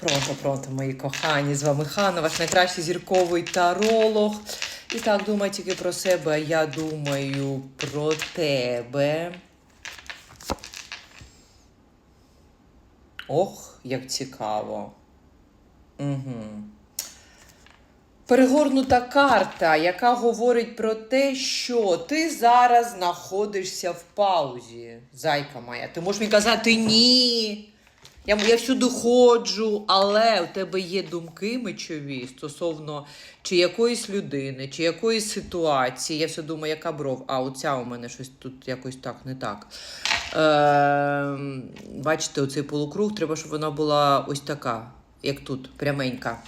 Пронто, пронто, мої кохані, з вами Ханна, ваш найкращий зірковий таролог. І так, думай тільки про себе, я думаю про тебе. Ох, як цікаво. Угу. Перегорнута карта, яка говорить про те, що ти зараз знаходишся в паузі, зайка моя. Ти можеш мені казати ні. Я, я всюди ходжу, але у тебе є думки мечові стосовно чи якоїсь людини, чи якоїсь ситуації. Я все думаю, яка бров, а оця у мене щось тут якось так не так. Е, бачите, оцей полукруг, треба, щоб вона була ось така, як тут, пряменька.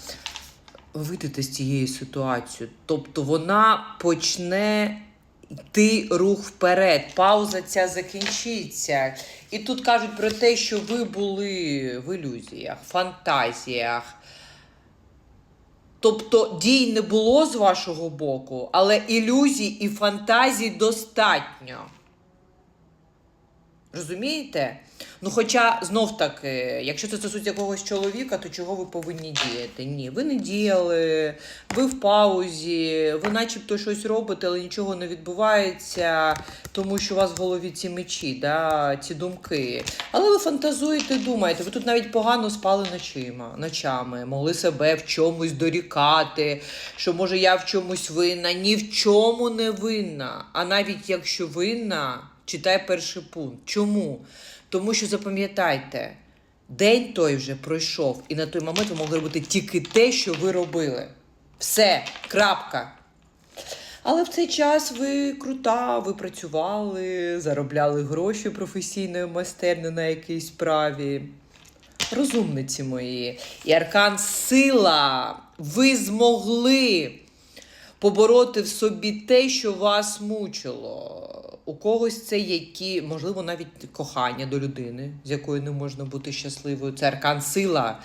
Вийдете з цієї ситуації. Тобто вона почне йти рух вперед. Пауза ця закінчиться. І тут кажуть про те, що ви були в ілюзіях, фантазіях. Тобто дій не було з вашого боку, але ілюзій і фантазій достатньо. Розумієте? Ну, хоча знов таки, якщо це стосується якогось чоловіка, то чого ви повинні діяти? Ні, ви не діяли, ви в паузі, ви начебто щось робите, але нічого не відбувається, тому що у вас в голові ці мечі, да, ці думки. Але ви фантазуєте, думаєте, ви тут навіть погано спали ночима, ночами, могли себе в чомусь дорікати, що може я в чомусь винна, ні в чому не винна. А навіть якщо винна, читай перший пункт. Чому? Тому що запам'ятайте, день той вже пройшов, і на той момент ви могли робити тільки те, що ви робили. Все, крапка. Але в цей час ви крута, ви працювали, заробляли гроші професійною майстернею на якійсь справі. Розумниці мої. І аркан сила. Ви змогли побороти в собі те, що вас мучило. У когось це які, можливо, навіть кохання до людини, з якою не можна бути щасливою. Це аркан сила.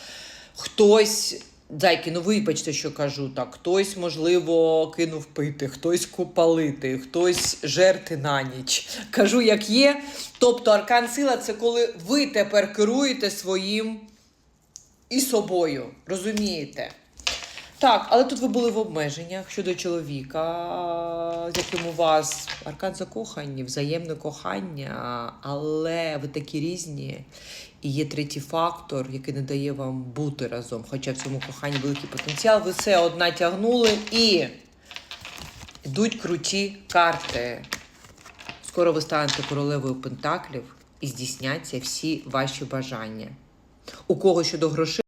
Хтось. Зайки, ну вибачте, що кажу так. Хтось, можливо, кинув пити, хтось купалити, хтось жерти на ніч. Кажу, як є. Тобто аркан сила це коли ви тепер керуєте своїм і собою. Розумієте? Так, але тут ви були в обмеженнях щодо чоловіка, з яким у вас аркан закохані, взаємне кохання, але ви такі різні. І є третій фактор, який не дає вам бути разом. Хоча в цьому коханні великий потенціал, ви все одна тягнули і йдуть круті карти. Скоро ви станете королевою пентаклів і здійсняться всі ваші бажання. У кого щодо грошей.